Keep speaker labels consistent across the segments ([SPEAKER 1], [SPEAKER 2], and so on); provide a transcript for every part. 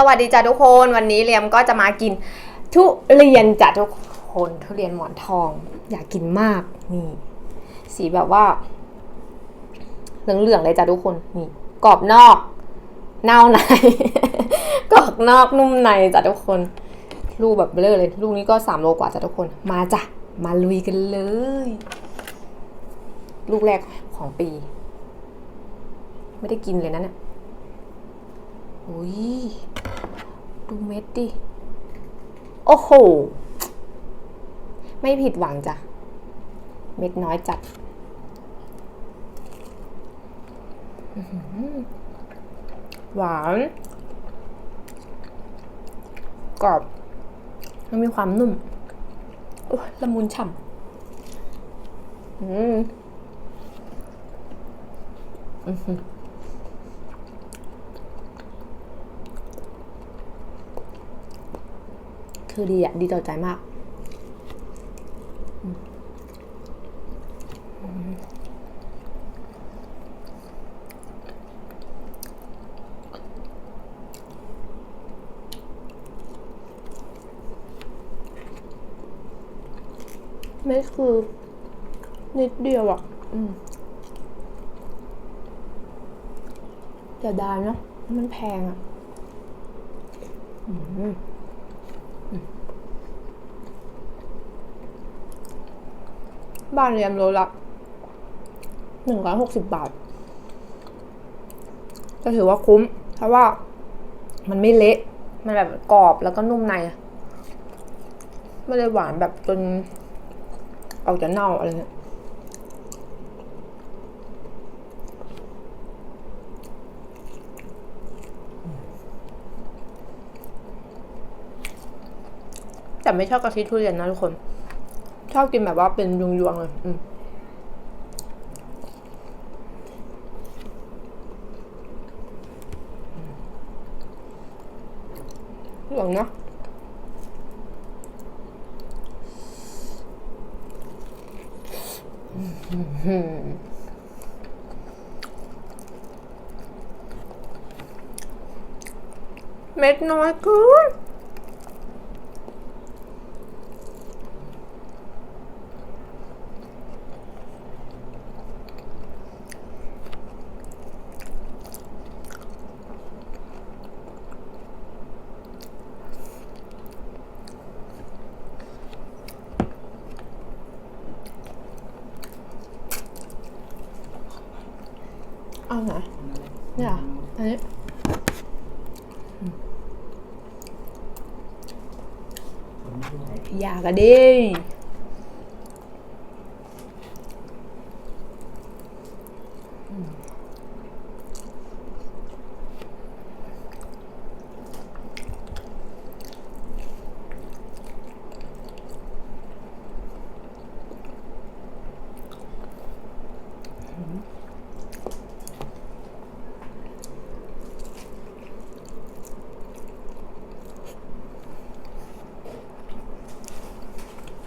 [SPEAKER 1] สวัสดีจ้ะทุกคนวันนี้เลียมก็จะมากิน ทุเรียนจ้ะทุกคนทุเรียนหมอนทอง อยากกินมากนี่ สีแบบว่า เหลืองๆเลยจ้ะทุกคนนี่กรอบนอก เน่าในกรอบนอกนุ่มในจ้ะทุกคน ลูกแบบเบลอเลย ลูกนี้ก็สามโลกว่าจ้ะทุกคน มาจ้ะมาลุยกันเลย ลูกแรกของปี ไม่ได้กินเลยนะเนี่ยอุ้ย ดูเม็ดดิ โอ้โห ไม่ผิดหวังจ้ะ เม็ดน้อยจัดหวานกรอบแล้วมีความนุ่มโอ้ละมุนฉ่ำอืมอื้อหือ คือดีอะดีต่อใจมาก ไม่คือนิดเดียวอะอืมจะได้เนาะมันแพงอะ อืม บ้านเรียมโลละหนึ่งร้อยหกสิบบาท ก็ถือว่าคุ้ม เพราะว่ามันไม่เละ มันแบบกรอบแล้วก็นุ่มใน ไม่ได้หวานแบบจนออกจะเน่าอะไรเงี้ยแต่ไม่ชอบกะทิทุเรียนนะทุกคน ชอบกินแบบว่าเป็นยวงๆเลยอืมหวังเนาะเม็ดน้อยเกินาไหนเนี่ยเหรออันนี้อยากอะดิ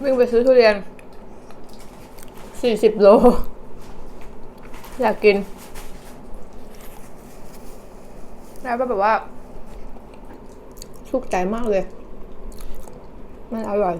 [SPEAKER 1] วิ่งไปซื้อทุเรียนสี่สิบโล อยากกิน แล้วก็แบบว่า สุกใจมากเลย มันอร่อย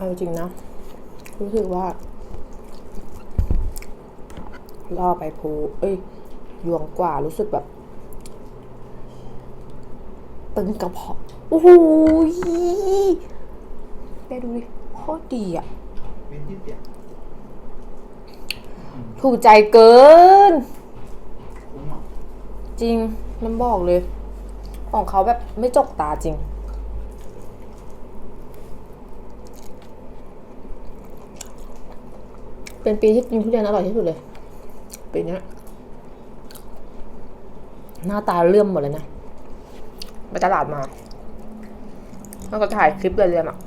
[SPEAKER 1] เอาจริงนะ รู้สึกว่า ล่อไปภูเอ้ยยวงกว่ารู้สึกแบบ ตึงกระเพาะโอ้โหแกดูดิโคตรดีอะ
[SPEAKER 2] เป็นที่เปียก
[SPEAKER 1] ถูกใจเกิน
[SPEAKER 2] คุ้มอะ
[SPEAKER 1] จริงน้ำบอกเลย ของเขาแบบไม่จกตาจริง เป็นปีที่กินทุเรียนอร่อยที่สุดเลย ปีนี้หน้าตาเลื่อมหมดเลยนะไปตลาดมาแล้วก็ถ่ายคลิปเลยเรียมอะ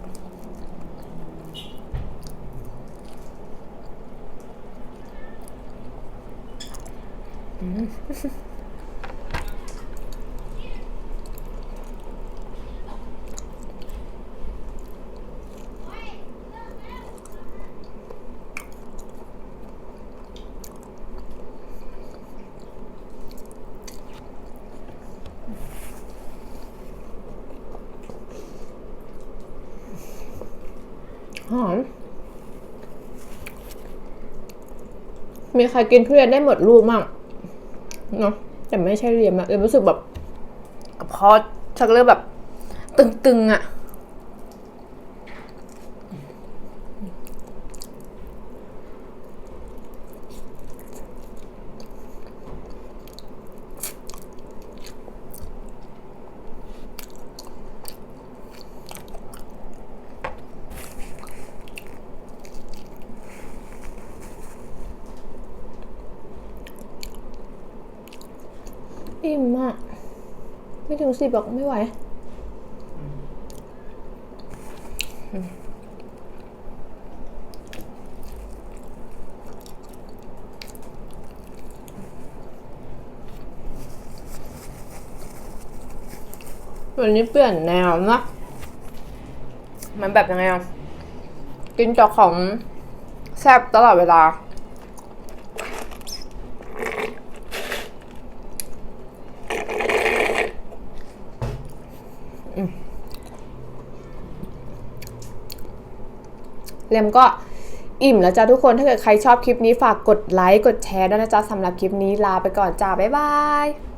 [SPEAKER 1] อ หอม มีใครกินทุเรียนได้หมดลูกมั่งเนาะแต่ไม่ใช่เรียมอะเรียนรู้สึกแบบกระเพอชักเริ่มแบบ ตึงๆอะ อิ่มอะไม่ถึงสิบหรอกไม่ไหววันนี้เปลี่ยนแนวนะ มันแบบยังไงอะ กินจากของแซ่บตลอดเวลา เลมก็อิ่มแล้วจ้าทุกคน ถ้าเกิดใครชอบคลิปนี้ฝากกดไลค์ กดแชร์ด้วยนะจ๊ะสำหรับคลิปนี้ลาไปก่อนจ้า บ๊ายบาย